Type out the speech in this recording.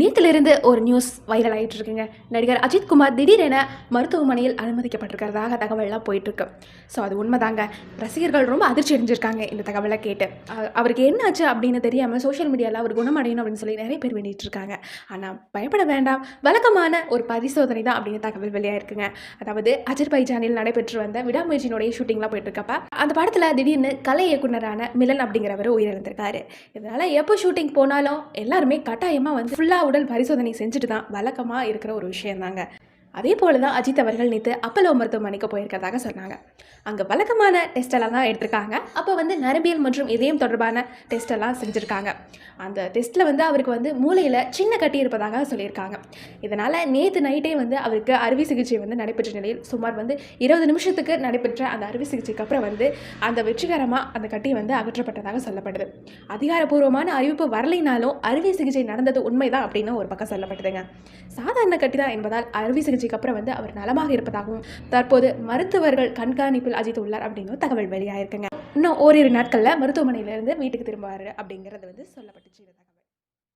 நேத்திலிருந்து ஒரு news viral ஆகிட்டு இருக்குங்க. நடிகர் அஜித் குமார் திடீரென மருத்துவமனையில் அனுமதிக்கப்பட்டிருக்கிறதாக தகவல்லாம் போயிட்டுருக்கு ஸோ அது உண்மைதாங்க. ரசிகர்கள் ரொம்ப அதிர்ச்சி அடைஞ்சிருக்காங்க இந்த தகவலை கேட்டு. அவருக்கு என்ன ஆச்சு அப்படின்னு தெரியாமல் சோஷியல் மீடியாவில் அவர் குணமடையணும் அப்படின்னு சொல்லி நிறைய பேர் வேண்டிகிட்டு இருக்காங்க. ஆனால் பயப்பட வேண்டாம். வழக்கமான ஒரு பரிசோதனை தான் அப்படின்னு தகவல் வெளியாயிருக்குங்க. அதாவது அஜர்பைஜானில் நடைபெற்று வந்த விடாமுயற்சியினுடைய ஷூட்டிங்லாம் போயிட்டுருக்கப்ப அந்த படத்தில் திடீர்னு கலை இயக்குனரான மிலன் அப்படிங்கிறவர் உயிரிழந்திருக்காரு. இதனால் எப்போ ஷூட்டிங் போனாலும் எல்லாருமே கட்டாயமாக வந்து ஃபுல்லாக உடல் பரிசோதனை செஞ்சுட்டு தான் வழக்கமாக இருக்கிற ஒரு விஷயம் தாங்க அதே போல தான் அஜித் அவர்கள் நேற்று அப்பலோ மருத்துவமனைக்கு போயிருக்கிறதாக சொன்னாங்க. அங்கே வழக்கமான டெஸ்டெல்லாம் தான் எடுத்திருக்காங்க. அப்போ வந்து நரம்பியல் மற்றும் இதயம் தொடர்பான டெஸ்டெல்லாம் செஞ்சுருக்காங்க. அந்த டெஸ்ட்டில் வந்து அவருக்கு வந்து மூளையில் சின்ன கட்டி இருப்பதாக சொல்லியிருக்காங்க. இதனால் நேற்று நைட்டே வந்து அவருக்கு அறுவை சிகிச்சை வந்து நடைபெற்ற நிலையில் சுமார் வந்து இருபது நிமிஷத்துக்கு நடைபெற்ற அந்த அறுவை சிகிச்சைக்கு அப்புறம் வந்து அந்த வெற்றிகரமாக அந்த கட்டி வந்து அகற்றப்பட்டதாக சொல்லப்படுது. அதிகாரப்பூர்வமான அறிவிப்பு வரலைனாலும் அறுவை சிகிச்சை நடந்தது உண்மைதான் அப்படின்னு ஒரு பக்கம் சொல்லப்பட்டதுங்க. சாதாரண கட்டி தான் என்பதால் அறுவை சிகிச்சை சிகிச்சைக்கு அப்புறம் வந்து அவர் நலமாக இருப்பதாகவும் தற்போது மருத்துவர்கள் கண்காணிப்பில் அஜித் உள்ளார் அப்படின்னு தகவல் வெளியாயிருக்குங்க. இன்னும் ஓரிரு நாட்களில் மருத்துவமனையிலிருந்து வீட்டுக்கு திரும்புவார் அப்படிங்கிறது வந்து சொல்லப்பட்டுச்சு.